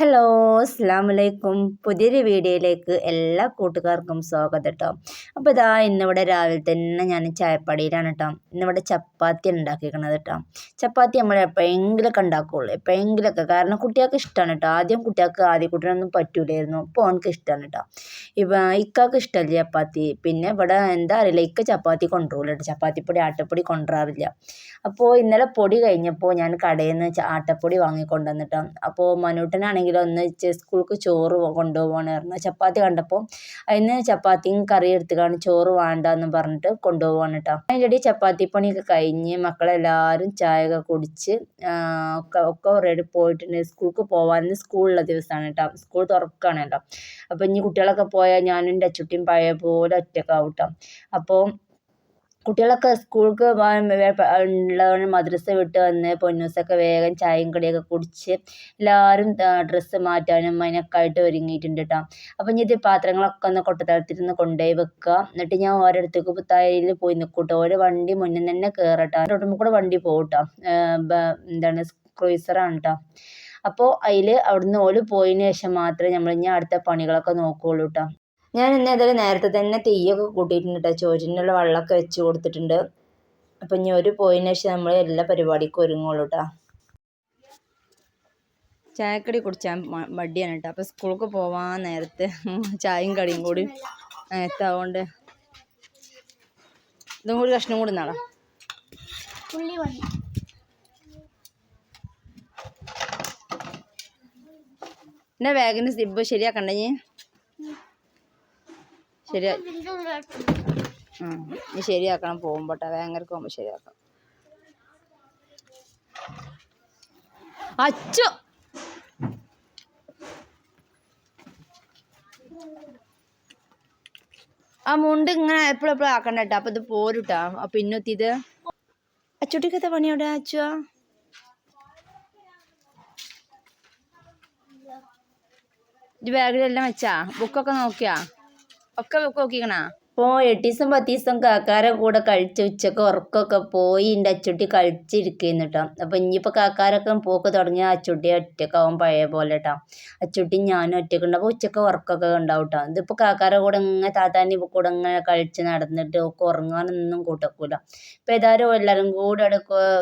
Hello അസ്സാം വലൈക്കും പുതിയൊരു വീഡിയോയിലേക്ക് എല്ലാ കൂട്ടുകാർക്കും സ്വാഗതം കേട്ടോ അപ്പോൾ ഇതാ ഇന്നിവിടെ രാവിലെ തന്നെ ഞാൻ ചായപ്പടിയിലാണ് കേട്ടോ ഇന്നിവിടെ ചപ്പാത്തി ഉണ്ടാക്കിയിരിക്കണത് കേട്ടോ ചപ്പാത്തി നമ്മൾ എപ്പോഴെങ്കിലൊക്കെ ഉണ്ടാക്കുകയുള്ളൂ എപ്പോഴെങ്കിലൊക്കെ. കാരണം കുട്ടികൾക്ക് ഇഷ്ടമാണ് കേട്ടോ ആദ്യം കുട്ടികൾക്ക് ആദ്യ കുട്ടിനൊന്നും പറ്റൂലായിരുന്നു. ഇപ്പോൾ അവനക്ക് ഇഷ്ടമാണ് കേട്ടോ ഇപ്പം ഇക്കാക്ക് ഇഷ്ടമല്ല ചപ്പാത്തി. പിന്നെ ഇവിടെ എന്താ അറിയില്ല. ഇക്ക ചപ്പാത്തി കൊണ്ടുപോകില്ല കേട്ടോ ചപ്പാത്തിപ്പൊടി ആട്ടപ്പൊടി കൊണ്ടുവരാറില്ല അപ്പോൾ ഇന്നലെ പൊടി കഴിഞ്ഞപ്പോൾ ഞാൻ കടയിൽ നിന്ന് ആട്ടപ്പൊടി വാങ്ങിക്കൊണ്ടുവന്നിട്ടോ അപ്പോൾ മനൂട്ടനാണെങ്കിൽ ഒന്ന് സ്കൂൾക്ക് ചോറ് പറഞ്ഞു. ചപ്പാത്തി കണ്ടപ്പോൾ അതിന് ചപ്പാത്തിയും കറി എടുത്തുകാണ് ചോറ് വേണ്ടെന്ന് പറഞ്ഞിട്ട് കൊണ്ടുപോവാണ് കേട്ടോ അതിന്റെ ഇടയിൽ ചപ്പാത്തി പണിയൊക്കെ കഴിഞ്ഞ് മക്കളെല്ലാവരും ചായ ഒക്കെ കുടിച്ച് ഒക്കെ ഒക്കെ റെഡി പോയിട്ടുണ്ട്. സ്കൂൾക്ക് പോകാൻ സ്കൂളുള്ള ദിവസമാണ് കേട്ടോ സ്കൂൾ തുറക്കുകയാണ് കേട്ടോ അപ്പോൾ ഇനി കുട്ടികളൊക്കെ പോയാൽ ഞാനും എന്റെ അച്ചുട്ടിയും പഴയ പോലെ ഒറ്റക്കാവും കേട്ടോ അപ്പോൾ കുട്ടികളൊക്കെ സ്കൂൾക്ക് മദ്രസ വിട്ട് വന്ന് പൊന്നൂസൊക്കെ വേഗം ചായയും കടിയൊക്കെ കുടിച്ച് എല്ലാവരും ഡ്രസ്സ് മാറ്റാനും അതിനൊക്കെ ആയിട്ട് ഒരുങ്ങിയിട്ടുണ്ട് കേട്ടോ അപ്പം ഇനി ഇത് പാത്രങ്ങളൊക്കെ ഒന്ന് കൊട്ടത്തളത്തിരുന്ന് കൊണ്ടുപോയി വെക്കുക എന്നിട്ട് ഞാൻ ഓരോരുത്തർക്ക് പുത്തായിൽ പോയി നിൽക്കൂട്ടോ ഓരോ വണ്ടി മുന്നിൽ തന്നെ കയറട്ടോ റോഡിൽ കൂടെ വണ്ടി പോകട്ടോ കേട്ടോ എന്താണ് ക്രൂയിസറാണ് കേട്ടോ അപ്പോൾ അതിൽ അവിടുന്ന് ഓൽ പോയതിന് ശേഷം മാത്രമേ നമ്മൾ ഇനി അടുത്ത പണികളൊക്കെ നോക്കുകയുള്ളൂ കേട്ടോ ഞാൻ ഇന്ന് ഏതായാലും നേരത്തെ തന്നെ തീയൊക്കെ കൂട്ടിയിട്ടുണ്ട് കേട്ടോ ചോറ്റിനുള്ള വെള്ളമൊക്കെ വെച്ച് കൊടുത്തിട്ടുണ്ട്. അപ്പം ഇനി ഒരു പോയിന് ശേഷം നമ്മൾ എല്ലാ പരിപാടിക്കും ഒരുങ്ങുള്ളൂ കേട്ടോ ചായക്കടി കുടിച്ചാൽ മടിയാണ് കേട്ടോ അപ്പോൾ സ്കൂളൊക്കെ പോവാൻ നേരത്തെ ചായയും കടിയും കൂടി നേരത്താവുകൊണ്ട് ഇതും കൂടി കഷ്ണം കൂടി നാളെ എന്റെ ബാഗിന് സിബ് ശരിയാക്കണ്ടേ നീ ശരിയാ. ആ നീ ശരിയാക്കണം പോകുമ്പോട്ടെ. വേങ്ങരക്ക് പോകുമ്പോൾ ശരിയാക്കാം. അച്ചു. ആ മുണ്ട് ഇങ്ങനെ എപ്പോഴും എപ്പോഴും ആക്കണ്ട കേട്ടോ അപ്പൊ ഇത് പോരുട്ടാ. അപ്പൊ ഇന്നത്തിത് അച്ചുട്ടിക്കത്തെ പണി എവിടെ അച്ചു? ഇത് ബാഗിലെല്ലാം വെച്ചാ? ബുക്കൊക്കെ നോക്കിയാ? ഒക്കെ ബുക്ക് നോക്കിക്കണാ അപ്പോൾ എട്ടീസം പത്തീസം കാക്കാരെ കൂടെ കഴിച്ച് ഉച്ചയ്ക്ക് ഉറക്കമൊക്കെ പോയി എന്റെ അച്ചുട്ടി കളിച്ചിരിക്കുന്നു കേട്ടോ അപ്പോൾ ഇനിയിപ്പോൾ കാക്കാരൊക്കെ പോക്ക് തുടങ്ങിയ അച്ചുട്ടി ഒറ്റക്കാവും പഴയ പോലെ കേട്ടോ അച്ചുട്ടി ഞാനും ഒറ്റക്കുണ്ട്. അപ്പോൾ ഉച്ചയ്ക്ക് ഉറക്കമൊക്കെ ഉണ്ടാവും കേട്ടോ ഇതിപ്പോൾ കാക്കാരെ കൂടെ ഇങ്ങനെ താത്താന്റെ കൂടെ ഇങ്ങനെ കളിച്ച് നടന്നിട്ട് ഒക്കെ ഉറങ്ങാനൊന്നും കൂട്ടക്കൂല. ഇപ്പോൾ ഏതായാലും എല്ലാവരും കൂടെ അവിടെ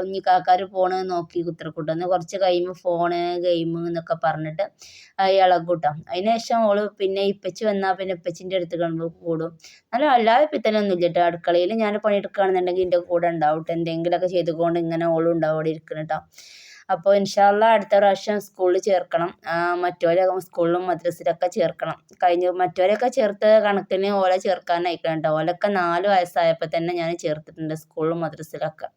ഇനി കാക്കാർ ഫോണ് നോക്കി കുത്തിരക്കൂട്ടും കുറച്ച് കഴിയുമ്പോൾ ഫോണ് ഗെയിം എന്നൊക്കെ പറഞ്ഞിട്ട് ഇളകൂട്ടാം അതിന് ശേഷം ഓൾ പിന്നെ ഇപ്പച്ചി വന്നാൽ പിന്നെ ഇപ്പച്ചിന്റെ അടുത്ത് കൂടും. നല്ല അല്ലാതെ പിത്തനൊന്നും ഇല്ല കേട്ടോ അടുക്കളയിൽ ഞാൻ പണിയെടുക്കുകയാണെന്നുണ്ടെങ്കിൽ എന്റെ കൂടെ ഉണ്ടാവും കേട്ടോ എന്തെങ്കിലുമൊക്കെ ചെയ്തുകൊണ്ട് ഇങ്ങനെ ഓളും ഉണ്ടാവും അവിടെ ഇരിക്കണം കേട്ടോ അപ്പോൾ ഇൻഷാല്ല അടുത്ത പ്രാവശ്യം സ്കൂളിൽ ചേർക്കണം. മറ്റോരെ സ്കൂളിലും മദ്രസയിലൊക്കെ ചേർക്കണം. കഴിഞ്ഞ മറ്റോരെയൊക്കെ ചേർത്ത് കണക്കിന് ഓലെ ചേർക്കാനായിക്കണം കേട്ടോ ഓലൊക്കെ നാല് വയസ്സായപ്പോൾ തന്നെ ഞാൻ ചേർത്തിട്ടുണ്ട് സ്കൂളിലും മദ്രസയിലൊക്കെ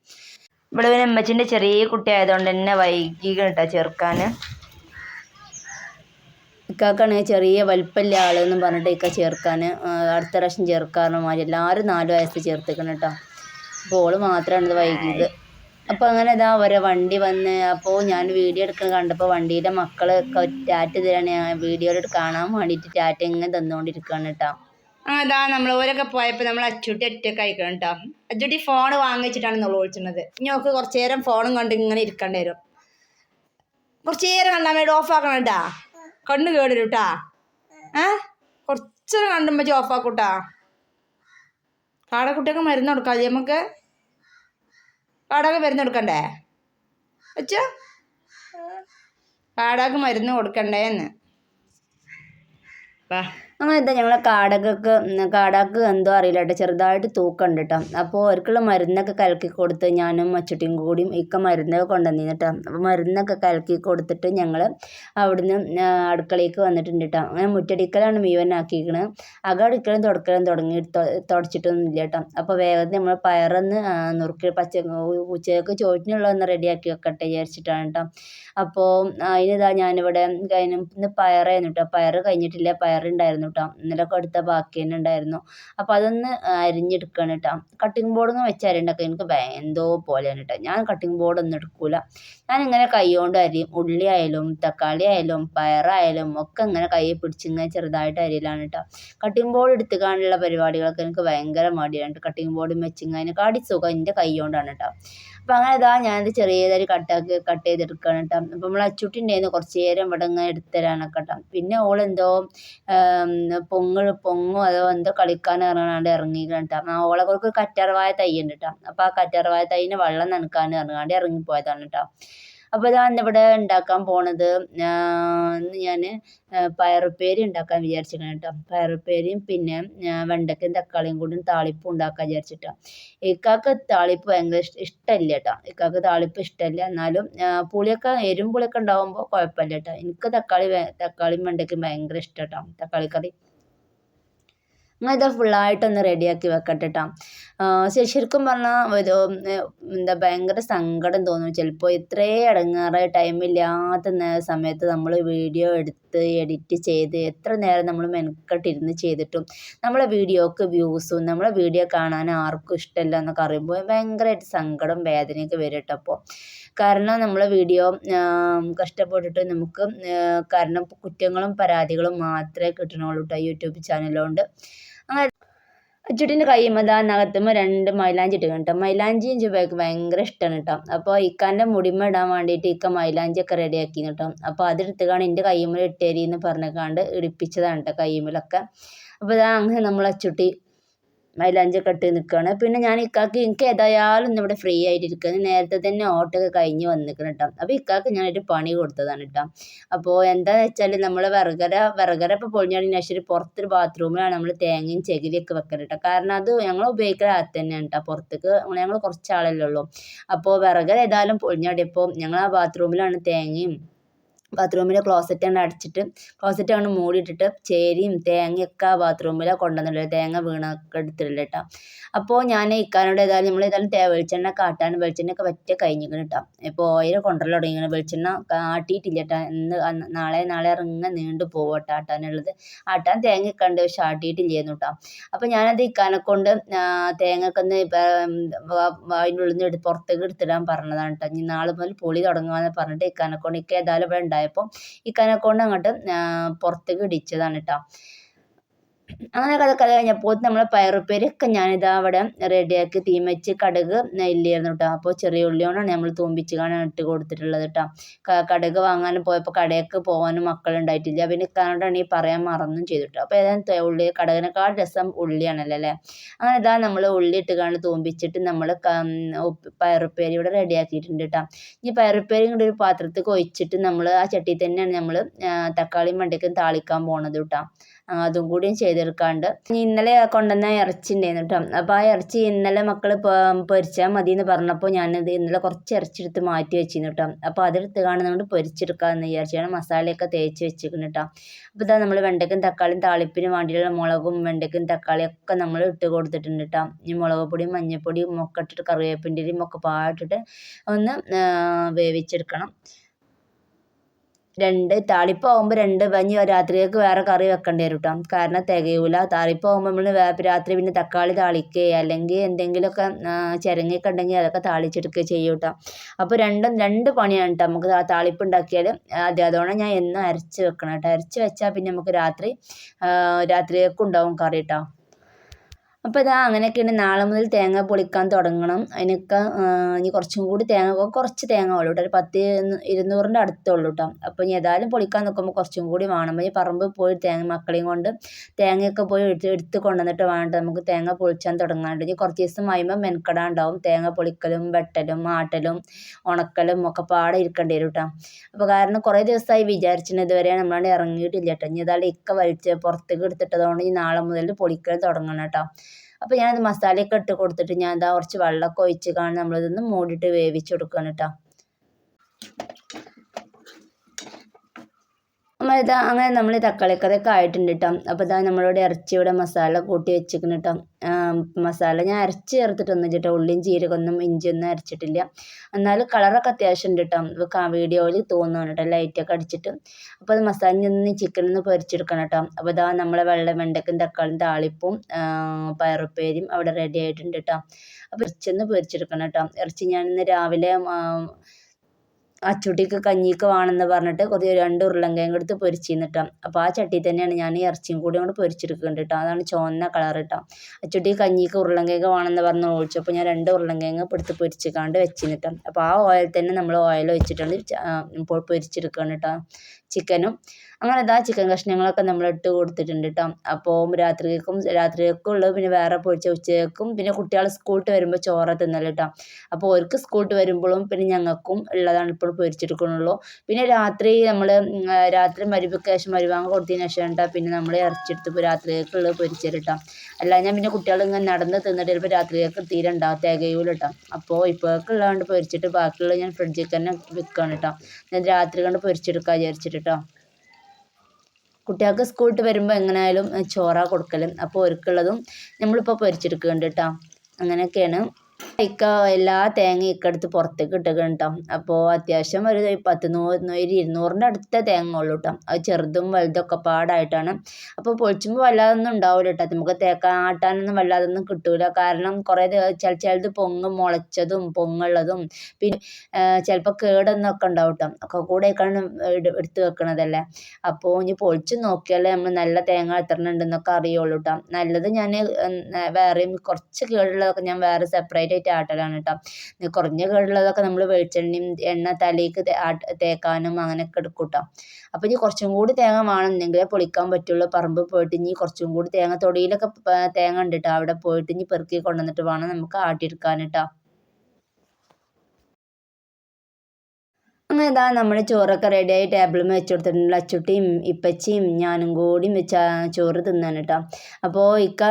ഇവിടെ പിന്നെ അമ്മച്ചിന്റെ ചെറിയ കുട്ടി ആയതുകൊണ്ട് തന്നെ വൈകി കേട്ടോ ചേർക്കാൻ ഇക്കാക്കാണെങ്കിൽ ചെറിയ വലിപ്പമില്ല ആളെന്ന് പറഞ്ഞിട്ട് ഇക്ക ചേർക്കാൻ അടുത്ത പ്രാവശ്യം ചേർക്കാറുണ്ട് മാതിരി എല്ലാവരും നാല് വയസ്സ് ചേർത്തേക്കണം കേട്ടോ അപ്പോൾ ഓൾ മാത്രമാണ് ഇത് വൈകിയത്. അപ്പോൾ അങ്ങനെ ഇതാ അവരെ വണ്ടി വന്ന് അപ്പോൾ ഞാൻ വീഡിയോ എടുക്കുന്നത് കണ്ടപ്പോൾ വണ്ടിയുടെ മക്കൾ ടാറ്റ് തരാണ്. വീഡിയോയിൽ കാണാൻ വേണ്ടിയിട്ട് ടാറ്റ ഇങ്ങനെ തന്നുകൊണ്ടിരിക്കുകയാണ് കേട്ടോ അതാ നമ്മൾ ഓരൊക്കെ പോയപ്പോൾ നമ്മൾ അച്ചുട്ടി ഒറ്റയ്ക്ക് അയക്കണം കേട്ടോ അച്ചുട്ടി ഫോൺ വാങ്ങിച്ചിട്ടാണ് നമ്മൾ വിളിച്ചിരുന്നത് ഇനി നമുക്ക് കുറച്ച് നേരം ഫോണും കണ്ട് ഇങ്ങനെ ഇരിക്കേണ്ടി വരും. കുറച്ച് നേരം കണ്ടാൽ ഓഫ് ആക്കണം കേട്ടാ കണ്ണ് കേടരുട്ടാ. ഏ? കുറച്ചൊരു കണ്ടുമ്പോൾ ഓഫാക്കൂട്ടാ കാടക്കുട്ടിയൊക്കെ മരുന്ന് കൊടുക്കാം നമുക്ക്? കാടൊക്കെ മരുന്ന് കൊടുക്കണ്ടേ? അച്ഛ. കാടാക്ക് മരുന്ന് കൊടുക്കണ്ടേന്ന്. വാ. അങ്ങനെ എന്താ ഞങ്ങളെ കാടകക്ക് കാടാക്ക് എന്തോ അറിയില്ല കേട്ടോ ചെറുതായിട്ട് തൂക്കമുണ്ട് കേട്ടോ അപ്പോൾ അവർക്കുള്ള മരുന്നൊക്കെ കലക്കി കൊടുത്ത് ഞാനും അച്ചുട്ടിയും കൂടിയും ഇക്ക മരുന്നൊക്കെ കൊണ്ടുവന്നിരുന്നു കേട്ടോ അപ്പോൾ മരുന്നൊക്കെ കലക്കി കൊടുത്തിട്ട് ഞങ്ങൾ അവിടുന്ന് അടുക്കളയ്ക്ക് വന്നിട്ടുണ്ട് കേട്ടോ അങ്ങനെ മുറ്റടിക്കലാണ് മീവനാക്കിയിരിക്കുന്നത് അകടിക്കലും തുടക്കലും തുടങ്ങി തുടച്ചിട്ടൊന്നും ഇല്ല കേട്ടോ അപ്പോൾ വേഗത്തിൽ നമ്മൾ പയറൊന്ന് നുറുക്കി പച്ച ഉച്ചയ്ക്ക് ചോറ്റിനുള്ളതൊന്ന് റെഡിയാക്കി വെക്കട്ടെ വിചാരിച്ചിട്ടാണ് കേട്ടോ അപ്പോൾ അതിനിതാ ഞാനിവിടെ കഴിഞ്ഞ പയറായിരുന്നു കേട്ടോ പയർ കഴിഞ്ഞിട്ടില്ല. പയറുണ്ടായിരുന്നു കേട്ടോ. ഇന്നലെ എടുത്ത ബാക്കി തന്നെ ഉണ്ടായിരുന്നു. അപ്പോൾ അതൊന്ന് അരിഞ്ഞെടുക്കണം കേട്ടോ. കട്ടിംഗ് ബോർഡൊന്നും വെച്ച് അരിയുണ്ടാക്കുക എനിക്ക് എന്തോ പോലെയാണ് കേട്ടോ. ഞാൻ കട്ടിംഗ് ബോർഡൊന്നും എടുക്കൂല. ഞാൻ കൈ കൊണ്ട് അരിയും. ഉള്ളി ആയാലും തക്കാളി ആയാലും പയറായാലും ഒക്കെ ഇങ്ങനെ കൈ പിടിച്ച് ഇങ്ങനെ ചെറുതായിട്ട് അരിയലാണ് കേട്ടോ. കട്ടിംഗ് ബോർഡ് എടുത്തുകാണ്ടുള്ള പരിപാടികളൊക്കെ എനിക്ക് ഭയങ്കര മടിയാണ് കട്ടിംഗ് ബോർഡ് വെച്ചിങ്ങനെ കാടി സുഖം എന്റെ കൈ കൊണ്ടാണ് കേട്ടോ. അപ്പോൾ അങ്ങനെ ഇതാ ഞാനിത് ചെറിയതായി കട്ടാക്കി കട്ട് ചെയ്തെടുക്കുകയാണ് കേട്ടോ അപ്പോൾ നമ്മൾ അച്ചുട്ടി ഉണ്ടായിരുന്നു കുറച്ച് നേരം ഇവിടെ ഇങ്ങനെ എടുത്ത് തരാനൊക്കെ കേട്ടോ പിന്നെ ഓളെന്തോ പൊങ്ങ് പൊങ്ങോ അതോ എന്തോ കളിക്കാൻ ഇറങ്ങാണ്ട് ഇറങ്ങിക്കണം കേട്ടോ ആ ഓളെ കുറച്ച് കറ്റാർവാഴ തൈ ഉണ്ട് കേട്ടോ അപ്പോൾ ആ കറ്റാർവാഴ തൈന് വെള്ളം നനക്കാൻ ഇറങ്ങാണ്ട് ഇറങ്ങിപ്പോയതാണ് കേട്ടോ അപ്പോൾ ഞാൻ ഇവിടെ ഉണ്ടാക്കാൻ പോണത് ഇന്ന് ഞാൻ പയറുപ്പേരി ഉണ്ടാക്കാൻ വിചാരിച്ചിരിക്കണം കേട്ടോ. പയറുപ്പേരിയും പിന്നെ വെണ്ടയ്ക്കും തക്കാളിയും കൂടി താളിപ്പ് ഉണ്ടാക്കാൻ വിചാരിച്ചിട്ടാണ് ഇക്കാക്ക് താളിപ്പ് ഭയങ്കര ഇഷ്ടമല്ല കേട്ടോ. ഇക്കാക്ക് താളിപ്പ് ഇഷ്ടമല്ല എന്നാലും പുളിയൊക്കെ എരും പുളിയൊക്കെ ഉണ്ടാകുമ്പോൾ കുഴപ്പമില്ല കേട്ടോ. എനിക്ക് തക്കാളി തക്കാളിയും വെണ്ടയ്ക്കയും ഭയങ്കര ഇഷ്ടം കേട്ടോ. തക്കാളി ഫുൾ ഇത് ഫുള്ളായിട്ടൊന്ന് റെഡിയാക്കി വെക്കട്ടെ കേട്ടോ ശരിക്കും പറഞ്ഞാൽ ഒരു എന്താ ഭയങ്കര സങ്കടം തോന്നും. ചിലപ്പോൾ ഇത്രയും ഇടങ്ങാറ് ടൈമില്ലാത്ത സമയത്ത് നമ്മൾ വീഡിയോ എടുത്ത് എഡിറ്റ് ചെയ്ത് എത്ര നേരം നമ്മൾ മെനക്കെട്ടിരുന്ന് ചെയ്തിട്ടും നമ്മളെ വീഡിയോക്ക് വ്യൂസും നമ്മളെ വീഡിയോ കാണാൻ ആർക്കും ഇഷ്ടമല്ല എന്നൊക്കെ അറിയുമ്പോൾ ഭയങ്കരമായിട്ട് സങ്കടം വേദനയൊക്കെ വരും കേട്ടോ കാരണം നമ്മളെ വീഡിയോ കഷ്ടപ്പെട്ടിട്ട് നമുക്ക് കാരണം കുറ്റങ്ങളും പരാതികളും മാത്രമേ കിട്ടണുള്ളൂ കേട്ടോ യൂട്യൂബ് ചാനലുകൊണ്ട് അങ്ങനെ അച്ചുട്ടിന്റെ കയ്യുമ്പോൾ ദാ നഖത്തുമ്പോൾ രണ്ട് മൈലാഞ്ചി ഇട്ട് കേട്ടോ മൈലാഞ്ചിയും ചുവയ്ക്ക് ഭയങ്കര ഇഷ്ടമാണ് കേട്ടോ. അപ്പോൾ ഇക്കാന്റെ മുടിമ ഇടാൻ വേണ്ടിയിട്ട് ഇക്ക മൈലാഞ്ചിയൊക്കെ റെഡിയാക്കി കേട്ടോ. അപ്പോൾ അതെടുത്തുകാണ് എന്റെ കയ്യുമ്പോൾ ഇട്ടേരി എന്ന് പറഞ്ഞേക്കാണ്ട് ഇടിപ്പിച്ചതാണ് കേട്ടോ കയ്യുമ്പോഴൊക്കെ അപ്പോൾ ഇതാ അങ്ങനെ നമ്മൾ അച്ചുട്ടി മൈലാഞ്ചിയൊക്കെ ഇട്ട് നിൽക്കുകയാണ് പിന്നെ ഞാൻ ഇക്കാക്ക് എനിക്ക് ഏതായാലും ഇവിടെ ഫ്രീ ആയിട്ടിരിക്കുന്നത് നേരത്തെ തന്നെ ഓട്ടൊക്കെ കഴിഞ്ഞ് വന്നിരിക്കണം കേട്ടോ അപ്പോൾ ഇക്കാക്ക് ഞാനൊരു പണി കൊടുത്തതാണ് കേട്ടോ അപ്പോൾ എന്താണെന്ന് വെച്ചാൽ നമ്മൾ വിറകര വിറകര ഇപ്പോൾ പൊളിഞ്ഞാണെങ്കിൽ ശേഷം പുറത്തൊരു ബാത്റൂമിലാണ് നമ്മൾ തേങ്ങയും ചകിരിയൊക്കെ വെക്കണം കേട്ടോ കാരണം അത് ഞങ്ങൾ ഉപയോഗിക്കുന്ന അകത്ത് തന്നെയാണ് കേട്ടോ പുറത്തേക്ക് ഞങ്ങൾ കുറച്ച് ആളല്ലേ ഉള്ളൂ. അപ്പോൾ വിറകര ഏതായാലും പൊളിഞ്ഞാടിയപ്പോൾ ഞങ്ങൾ ആ ബാത്റൂമിലാണ് തേങ്ങയും ബാത്റൂമിലെ ക്ലോസറ്റ് അങ്ങ് അടച്ചിട്ട് ക്ലോസറ്റ് ആണ് മൂടിയിട്ടിട്ട് ചേരിയും തേങ്ങയൊക്കെ ആ ബാത്റൂമിലാണ് കൊണ്ടുവന്നിട്ടുള്ളത് തേങ്ങ വീണൊക്കെ എടുത്തിട്ടില്ല കേട്ടോ അപ്പോൾ ഞാൻ ഇക്കാനോട് ഏതായാലും നമ്മൾ ഏതായാലും തേ വെളിച്ചെണ്ണ കാട്ടാണ് വെളിച്ചെണ്ണയൊക്കെ പറ്റിയ കഴിഞ്ഞിരിക്കണം കേട്ടോ ഇപ്പോൾ ഓയിൽ കൊണ്ടുവരൽ തുടങ്ങിയാണ് വെളിച്ചെണ്ണ ആട്ടിയിട്ടില്ല കേട്ടോ ഇന്ന് നാളെ നാളെ ഇറങ്ങ നീണ്ടു പോകും കേട്ടോ ആട്ടാനുള്ളത്. ആട്ടാൻ തേങ്ങ ഉണ്ട് പക്ഷെ ആട്ടിയിട്ടില്ലായിരുന്നു കേട്ടോ അപ്പോൾ ഞാനത് ഇക്കാനെ കൊണ്ട് തേങ്ങയൊക്കെ ഒന്ന് അതിന്റെ ഉള്ളിൽ നിന്ന് പുറത്തേക്ക് എടുത്തിടാൻ പറഞ്ഞതാണ് കേട്ടോ ഇനി നാളെ മുതൽ പൊളി തുടങ്ങുകയെന്ന് പറഞ്ഞിട്ട് ഇക്കാനെ കൊണ്ട് ഇക്ക ഏതായാലും ഇവിടെ ഉണ്ടായപ്പോൾ ഇക്കാനെ കൊണ്ട് അങ്ങോട്ട് പുറത്തേക്ക് ഇടിച്ചതാണ് കേട്ടോ അങ്ങനെ അതൊക്കെ കഴിഞ്ഞപ്പോൾ നമ്മൾ പയറുപ്പേരൊക്കെ ഞാനിതാ അവിടെ റെഡിയാക്കി തീം വെച്ച് കടുക് നെല്ലിയായിരുന്നു കേട്ടോ. അപ്പോൾ ചെറിയ ഉള്ളി നമ്മൾ തൂമ്പിച്ച് ഇട്ട് കൊടുത്തിട്ടുള്ളത് കേട്ടോ. കടുക് വാങ്ങാൻ പോയപ്പോൾ കടയൊക്കെ പോകാനും മക്കളുണ്ടായിട്ടില്ല പിന്നെ ഇക്കാനോടാണ് ഈ പറയാൻ മറന്നും ചെയ്തു കേട്ടോ. അപ്പോൾ ഏതായാലും ഉള്ളി കടകിനേക്കാൾ രസം ഉള്ളിയാണല്ലോ അല്ലേ? അങ്ങനെ ഇതാ നമ്മൾ ഉള്ളി ഇട്ട് കാണാൻ തൂമ്പിച്ചിട്ട് നമ്മൾ പയറുപ്പേരി ഇവിടെ റെഡിയാക്കിയിട്ടുണ്ട് കേട്ടോ. ഈ പയറുപ്പേരി കൂടി ഒരു പാത്രത്തിൽ ഒഴിച്ചിട്ട് നമ്മൾ ആ ചട്ടിയിൽ തന്നെയാണ് നമ്മൾ തക്കാളിയും മണ്ടയ്ക്കും താളിക്കാൻ പോണത് കേട്ടോ. അതും കൂടിയും ചെയ്തെടുക്കാണ്ട്. ഇന്നലെ കൊണ്ടുവന്ന ഇറച്ചി ഉണ്ടായിരുന്നു കേട്ടോ അപ്പോൾ ആ ഇറച്ചി ഇന്നലെ മക്കൾ പൊരിച്ചാൽ മതി എന്ന് പറഞ്ഞപ്പോൾ ഞാനത് ഇന്നലെ കുറച്ച് ഇറച്ചി എടുത്ത് മാറ്റി വെച്ചിരുന്നു കേട്ടോ അപ്പോൾ അതെടുത്ത് കാണുന്നതുകൊണ്ട് പൊരിച്ചെടുക്കാമെന്ന് വിചാരിച്ചാണ് മസാലയൊക്കെ തേച്ച് വെച്ചിരിക്കുന്നു കേട്ടോ അപ്പോൾ ഇതാ നമ്മൾ വെണ്ടയ്ക്കും തക്കാളിയും താളിപ്പിന് വേണ്ടിയുള്ള മുളകും വെണ്ടയ്ക്കും തക്കാളിയൊക്കെ നമ്മൾ ഇട്ട് കൊടുത്തിട്ടുണ്ട് കേട്ടോ ഈ മുളക് പൊടിയും മഞ്ഞൾപ്പൊടിയും ഒക്കെ ഇട്ടിട്ട് കറിവേപ്പിന്റെ ഒക്കെ പാട്ടിട്ട് ഒന്ന് വേവിച്ചെടുക്കണം. രണ്ട് താളിപ്പാവുമ്പോൾ രണ്ട് ഇനി രാത്രിയിലേക്ക് വേറെ കറി വെക്കേണ്ടി വരും കേട്ടോ കാരണം തികയൂല. താളിപ്പാവുമ്പോൾ നമ്മൾ രാത്രി പിന്നെ തക്കാളി താളിക്കുക അല്ലെങ്കിൽ എന്തെങ്കിലുമൊക്കെ ചിരങ്ങയൊക്കെ ഉണ്ടെങ്കിൽ അതൊക്കെ താളിച്ചെടുക്കുക ചെയ്യും കേട്ടോ അപ്പോൾ രണ്ടും രണ്ട് പണിയാണ് കേട്ടോ നമുക്ക് താളിപ്പ് ഉണ്ടാക്കിയാൽ അതെ അതുകൊണ്ട് ഞാൻ എന്നും അരച്ച് വെക്കണം കേട്ടോ അരച്ച് വെച്ചാൽ പിന്നെ നമുക്ക് രാത്രി രാത്രിയിലേക്കും ഉണ്ടാവും കറി കേട്ടോ അപ്പോൾ ഇതാ അങ്ങനെയൊക്കെയാണ് നാളെ മുതൽ തേങ്ങ പൊളിക്കാൻ തുടങ്ങണം. അതിനൊക്കെ ഇനി കുറച്ചും കൂടി തേങ്ങ കുറച്ച് തേങ്ങ ഉള്ളൂ കേട്ടോ. ഒരു പത്ത് ഇരുന്നൂ- ഇരുന്നൂറിന്റെ അടുത്തുള്ളൂ കേട്ടോ. അപ്പോൾ ഇനി ഏതായാലും പൊളിക്കാൻ നിൽക്കുമ്പോൾ കുറച്ചും കൂടി വേണം. ഈ പറമ്പ് പോയി തേങ്ങ മക്കളെയും കൊണ്ട് തേങ്ങയൊക്കെ പോയി എടുത്ത് എടുത്ത് കൊണ്ടുവന്നിട്ട് വേണ്ട നമുക്ക് തേങ്ങ പൊളിച്ചാൻ തുടങ്ങാണ്ട്. ഇനി കുറച്ച് ദിവസം കഴിയുമ്പോൾ മെനക്കെടാണ്ടാവും തേങ്ങ പൊളിക്കലും വെട്ടലും ആട്ടലും ഉണക്കലും ഒക്കെ പാടെ ഇരിക്കേണ്ടി വരും കേട്ടോ. അപ്പോൾ കാരണം കുറേ ദിവസമായി വിചാരിച്ചിട്ട് ഇതുവരെ നമ്മളാണ്ട് ഇറങ്ങിയിട്ടില്ല കേട്ടോ. ഇനി ഏതായാലും ഇക്ക വലിച്ച് പുറത്തേക്ക് എടുത്തിട്ടതുകൊണ്ട് ഇനി നാളെ മുതൽ പൊളിക്കൽ തുടങ്ങണം കേട്ടോ. അപ്പോൾ ഞാനത് മസാലയൊക്കെ ഇട്ട് കൊടുത്തിട്ട് ഞാൻ ഇതാ കുറച്ച് വെള്ളമൊക്കെ ഒഴിച്ച് കാണും നമ്മളിതൊന്ന് മൂടിയിട്ട് വേവിച്ച് കേട്ടോ നമ്മൾ ഇതാ അങ്ങനെ നമ്മൾ തക്കാളിക്കറിയൊക്കെ ആയിട്ടുണ്ട് കേട്ടോ അപ്പോൾ ഇതാ നമ്മളിവിടെ ഇറച്ചി ഇവിടെ മസാല കൂട്ടി വെച്ചിരിക്കുന്നു കേട്ടോ മസാല ഞാൻ അരച്ച് ചേർത്തിട്ടൊന്നും കേട്ടോ ഉള്ളിയും ജീരകമൊന്നും ഇഞ്ചിയൊന്നും അരച്ചിട്ടില്ല. എന്നാലും കളറൊക്കെ അത്യാവശ്യം ഉണ്ട് കേട്ടോ വീഡിയോയിൽ തോന്നുന്നു കേട്ടോ ലൈറ്റൊക്കെ അടിച്ചിട്ട്. അപ്പോൾ അത് മസാല നിന്ന് ചിക്കൻ ഒന്ന് പൊരിച്ചെടുക്കണം കേട്ടോ അപ്പോൾ ഇതാ നമ്മളെ വെള്ളം വെണ്ടക്കും തക്കാളിയും താളിപ്പും പയറുപ്പേരും അവിടെ റെഡി ആയിട്ടുണ്ട് കേട്ടോ അപ്പോൾ ഇറച്ചിയൊന്ന് പൊരിച്ചെടുക്കണം കേട്ടോ ഇറച്ചി ഞാൻ ഇന്ന് രാവിലെ അച്ചുട്ടിക്ക് കഞ്ഞിക്ക് വേണമെന്ന് പറഞ്ഞിട്ട് കുറച്ച് രണ്ട് ഉരുളങ്കയും എടുത്ത് പൊരിച്ചിരുന്നിട്ടാം. അപ്പോൾ ആ ചട്ടി തന്നെയാണ് ഞാൻ ഈ ഇറച്ചിയും കൂടി കൊണ്ട് പൊരിച്ചെടുക്കുന്നുണ്ട് കേട്ടോ. അതാണ് ചുവന്ന കളർ കേട്ടോ. അച്ചുട്ടി കഞ്ഞിക്ക് ഉരുളങ്കയൊക്കെ വേണമെന്ന് പറഞ്ഞ് ഒഴിച്ചപ്പോൾ ഞാൻ രണ്ട് ഉരുളങ്കയങ്ങ് എടുത്ത് പൊരിച്ചിക്കാണ്ട് വെച്ചിരുന്നിട്ടാം. അപ്പോൾ ആ ഓയിൽ തന്നെ നമ്മൾ ഓയിൽ ഒഴിച്ചിട്ടാണ് ഇപ്പോൾ പൊരിച്ചെടുക്കുകയാണ് കേട്ടോ. ചിക്കനും അങ്ങനെ ഇതാ ചിക്കൻ കഷ്ണങ്ങളൊക്കെ നമ്മൾ ഇട്ട് കൊടുത്തിട്ടുണ്ട് കേട്ടോ അപ്പോൾ രാത്രിക്കും രാത്രിക്കും ഉള്ളത് പിന്നെ വേറെ പൊരിച്ച ഉച്ചയ്ക്കും പിന്നെ കുട്ടികൾ സ്കൂളിട്ട് വരുമ്പോൾ ചോറ് തിന്നൽ കേട്ടോ അപ്പോൾ അവർക്ക് സ്കൂളിട്ട് വരുമ്പോഴും പിന്നെ ഞങ്ങൾക്കും ഉള്ളതാണ് ഇപ്പോൾ പൊരിച്ചെടുക്കണുള്ളൂ പിന്നെ രാത്രി നമ്മൾ രാത്രി മരുവൊക്കെ ശേഷം മരുവാങ്ങ കൊടുത്തതിന് ശേഷം കേട്ടോ പിന്നെ നമ്മൾ ഇറച്ചെടുത്ത് ഇപ്പോൾ രാത്രിയേക്കുള്ളത് പൊരിച്ചിട്ടാ അല്ല ഞാൻ പിന്നെ കുട്ടികൾ ഇങ്ങനെ നടന്ന് തിന്നിട്ട് ചിലപ്പോൾ രാത്രിയൊക്കെ തീരെ ഉണ്ടാവും തികയൂല കേട്ടോ അപ്പോൾ ഇപ്പോഴേക്കുള്ളതുകൊണ്ട് പൊരിച്ചിട്ട് ബാക്കിയുള്ളത് ഞാൻ ഫ്രിഡ്ജിൽ തന്നെ വെക്കുകയാണ് കേട്ടോ ഞാൻ രാത്രി കൊണ്ട് പൊരിച്ചെടുക്കാൻ വിചാരിച്ചിട്ട് കേട്ടോ കുട്ടികൾക്ക് സ്കൂളിട്ട് വരുമ്പോൾ എങ്ങനെയായാലും ചോറാണ് കൊടുക്കൽ അപ്പോൾ ഒരുക്കുള്ളതും നമ്മളിപ്പോൾ പൊരിച്ചെടുക്കുന്നുണ്ട് കേട്ടോ അങ്ങനെയൊക്കെയാണ്. ഇക്ക എല്ലാ തേങ്ങ ഇക്ക എടുത്ത് പുറത്തേക്ക് ഇട്ടേക്കണം കേട്ടോ അപ്പോൾ അത്യാവശ്യം ഒരു പത്ത് നൂറ് ഒരു ഇരുന്നൂറിന്റെ അടുത്ത തേങ്ങ ഉള്ളൂ കേട്ടോ അത് ചെറുതും വലുതൊക്കെ പാടായിട്ടാണ്. അപ്പോൾ പൊളിച്ചുമ്പോൾ വല്ലാതൊന്നും ഉണ്ടാവില്ല കേട്ടോ നമുക്ക് തേക്ക ആട്ടാനൊന്നും വല്ലാതൊന്നും കിട്ടൂല. കാരണം കുറേ ചില ചിലത് പൊങ്ങ് മുളച്ചതും പൊങ്ങുള്ളതും പിന്നെ ചിലപ്പോൾ കേടൊന്നൊക്കെ ഉണ്ടാവും കേട്ടോ ഒക്കെ കൂടെ എടുത്ത് വെക്കണതല്ലേ. അപ്പോൾ ഇനി പൊളിച്ച് നോക്കിയാലേ നമ്മൾ നല്ല തേങ്ങ എത്ര ഉണ്ടെന്നൊക്കെ അറിയുള്ളൂ കേട്ടോ നല്ലത് ഞാൻ വേറെയും കുറച്ച് കേടുള്ളതൊക്കെ ഞാൻ വേറെ സെപ്പറേറ്റ് ആയിട്ട് ആട്ടലാണ് കേട്ടോ കുറഞ്ഞ കേടുള്ളതൊക്കെ നമ്മൾ വെളിച്ചെണ്ണയും എണ്ണ തലേക്ക് തേക്കാനും അങ്ങനെയൊക്കെ എടുക്കും കേട്ടോ അപ്പോൾ ഇനി കുറച്ചും കൂടി തേങ്ങ വേണമെന്നുണ്ടെങ്കിൽ പൊളിക്കാൻ പറ്റുള്ളൂ. പറമ്പ് പോയിട്ട് ഇനി കുറച്ചും കൂടി തേങ്ങ തൊടിയിലൊക്കെ തേങ്ങ ഉണ്ട് കേട്ടോ അവിടെ പോയിട്ട് ഇനി പെറുക്കി കൊണ്ടുവന്നിട്ട് വേണം നമുക്ക് ആട്ടിയെടുക്കാൻ കേട്ടോ അങ്ങനെ ഇതാ നമ്മൾ ചോറൊക്കെ റെഡിയായി ടേബിളിൽ വെച്ച് കൊടുത്തിട്ടുണ്ട്. അച്ചുട്ടിയും ഇപ്പച്ചിയും ഞാനും കൂടിയും വെച്ച ചോറ് തിന്നാണ് കേട്ടോ അപ്പോൾ ഇക്ക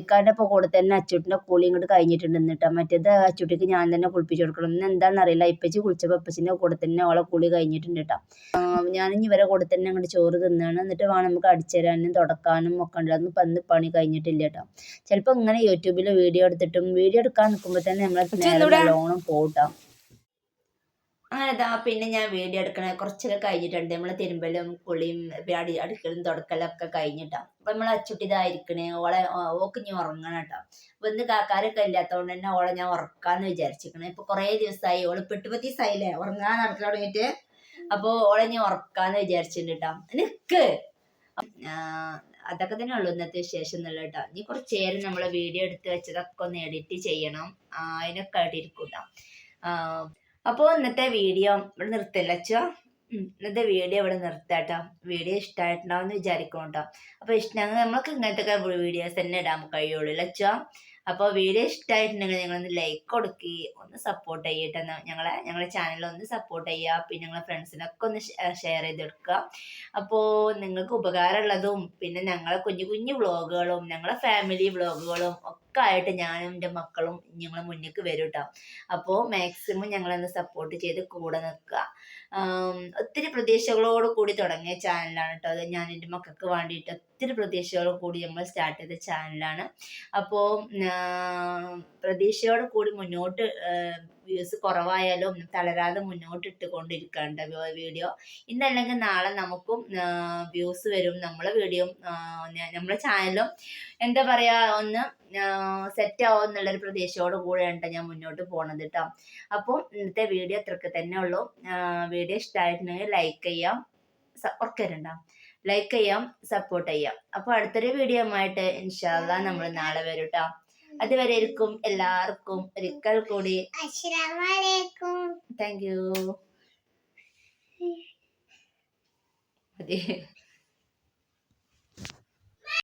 ഇക്കാന്റെ ഇപ്പോൾ കൂടെ തന്നെ അച്ചുട്ടിന്റെ കൂളി ഇങ്ങോട്ട് കഴിഞ്ഞിട്ടുണ്ട് കേട്ടോ മറ്റേത് അച്ചുട്ടിക്ക് ഞാൻ തന്നെ കുളിപ്പിച്ച് കൊടുക്കണം. ഇന്ന് എന്താണെന്ന് അറിയില്ല ഇപ്പച്ചി കുളിച്ചപ്പോൾ ഇപ്പച്ചിന്റെ കൂടെ തന്നെ ഓളെ കുളി കഴിഞ്ഞിട്ടുണ്ട് കേട്ടോ ഞാനിനി ഇവരെ കൂടെ തന്നെ അങ്ങോട്ട് ചോറ് തിന്നാണ്. എന്നിട്ട് വേണം നമുക്ക് അടിച്ചുതരാനും തുടക്കാനും ഒക്കെ ഉണ്ടായിരുന്നു ഇപ്പം ഇന്ന് പണി കഴിഞ്ഞിട്ടില്ല കേട്ടോ ചിലപ്പോൾ ഇങ്ങനെ യൂട്യൂബിൽ വീഡിയോ എടുത്തിട്ടും വീഡിയോ എടുക്കാൻ നിൽക്കുമ്പോൾ തന്നെ നമ്മളെ നേരം പോകട്ടോ പോട്ടാ അങ്ങനെ ഇതാ പിന്നെ ഞാൻ വീഡിയോ എടുക്കണ. കുറച്ചൊക്കെ കഴിഞ്ഞിട്ടുണ്ട്. നമ്മൾ തിരുമ്പലും കുളിയും അടി അടുക്കലും തുടക്കലും ഒക്കെ കഴിഞ്ഞിട്ടാ. അപ്പൊ നമ്മൾ അച്ചുട്ടി ഇതായിരിക്കണേ ഓളെ ഓക്ക് ഇനി ഉറങ്ങണം കേട്ടോ. അപ്പൊ ഇന്ന് കാക്കാരൊക്കെ ഇല്ലാത്തതുകൊണ്ട് തന്നെ ഓളെ ഞാൻ ഉറക്കാന്ന് വിചാരിച്ചിരിക്കണേ ഇപ്പൊ കുറേ ദിവസമായി ഓൾ പെട്ടുപത്തി സൈലേ ഉറങ്ങാൻ നടക്കാൻ തുടങ്ങിയിട്ട് അപ്പൊ ഓളെ ഞാൻ ഉറക്കാന്ന് വിചാരിച്ചിട്ടുണ്ട് കേട്ടോ നിക്ക്. അതൊക്കെ തന്നെ ഉള്ളു ഇന്നത്തെ വിശേഷം എന്നുള്ള കേട്ടോ ഇനി കുറച്ച് നേരം നമ്മളെ വീഡിയോ എടുത്ത് വെച്ചതൊക്കെ ഒന്ന് എഡിറ്റ് ചെയ്യണം. അതിനൊക്കെ ആയിട്ട് ഇരിക്കൂട്ടോ. കേട്ടോ അപ്പോൾ ഇന്നത്തെ വീഡിയോ ഇവിടെ നിർത്തില്ല. അച്ഛാ ഇന്നത്തെ വീഡിയോ ഇവിടെ നിർത്താട്ടോ. വീഡിയോ ഇഷ്ടമായിട്ടുണ്ടാവും എന്ന് വിചാരിക്കും കേട്ടോ അപ്പോൾ ഇഷ്ടമാണെങ്കിൽ നമ്മൾക്ക് ഇങ്ങനത്തെ വീഡിയോസ് തന്നെ ഇടാൻ കഴിയുള്ളൂ അച്ഛാ അപ്പോൾ വീഡിയോ ഇഷ്ടമായിട്ടുണ്ടെങ്കിൽ നിങ്ങളൊന്ന് ലൈക്ക് കൊടുക്കി ഒന്ന് സപ്പോർട്ട് ചെയ്യട്ടെ ഞങ്ങളെ ഞങ്ങളെ ഞങ്ങളുടെ ചാനൽ ഒന്ന് സപ്പോർട്ട് ചെയ്യുക പിന്നെ ഞങ്ങളെ ഫ്രണ്ട്സിനൊക്കെ ഒന്ന് ഷെയർ ചെയ്തെടുക്കുക. അപ്പോൾ നിങ്ങൾക്ക് ഉപകാരമുള്ളതും പിന്നെ ഞങ്ങളെ കുഞ്ഞു കുഞ്ഞു വ്ളോഗുകളും ഞങ്ങളെ ഫാമിലി വ്ളോഗുകളും ഒക്കെ ആയിട്ട് ഞാനും എന്റെ മക്കളും ഞങ്ങളെ മുന്നിലേക്ക് വരും കേട്ടോ അപ്പോൾ മാക്സിമം ഞങ്ങളൊന്ന് സപ്പോർട്ട് ചെയ്ത് കൂടെ നിൽക്കുക ഒത്തിരി പ്രതീക്ഷകളോട് കൂടി തുടങ്ങിയ ചാനലാണ് കേട്ടോ അത്. ഞാൻ എന്റെ മക്കൾക്ക് വേണ്ടിയിട്ട് ഒത്തിരി പ്രതീക്ഷകളോട് കൂടി നമ്മൾ സ്റ്റാർട്ട് ചെയ്ത ചാനലാണ് അപ്പോൾ പ്രതീക്ഷയോട് കൂടി മുന്നോട്ട് വ്യൂസ് കുറവായാലും തളരാതെ മുന്നോട്ട് ഇട്ടുകൊണ്ടിരിക്കേണ്ട വീഡിയോ ഇന്നല്ലെങ്കിൽ നാളെ നമുക്കും വ്യൂസ് വരും. നമ്മളെ വീഡിയോ നമ്മളെ ചാനലും എന്താ പറയാ ഒന്ന് സെറ്റ് ആവും എന്നുള്ളൊരു പ്രതീക്ഷയോട് കൂടെയാണ് ഞാൻ മുന്നോട്ട് പോണത് കേട്ടോ അപ്പോൾ ഇന്നത്തെ വീഡിയോ അത്രയ്ക്ക് തന്നെ ഉള്ളൂ. വീഡിയോ ഇഷ്ടമായിട്ടുണ്ടെങ്കിൽ ലൈക്ക് ചെയ്യാം ഓർക്കരുണ്ടോ ലൈക്ക് ചെയ്യാം സപ്പോർട്ട് ചെയ്യാം. അപ്പോൾ അടുത്തൊരു വീഡിയോ ആയിട്ട് ഇൻഷാല്ല നമ്മൾ നാളെ വരും കേട്ടോ അതുവരെയിരിക്കും എല്ലാവർക്കും ഒരിക്കൽ കൂടി. താങ്ക് യു അതെ.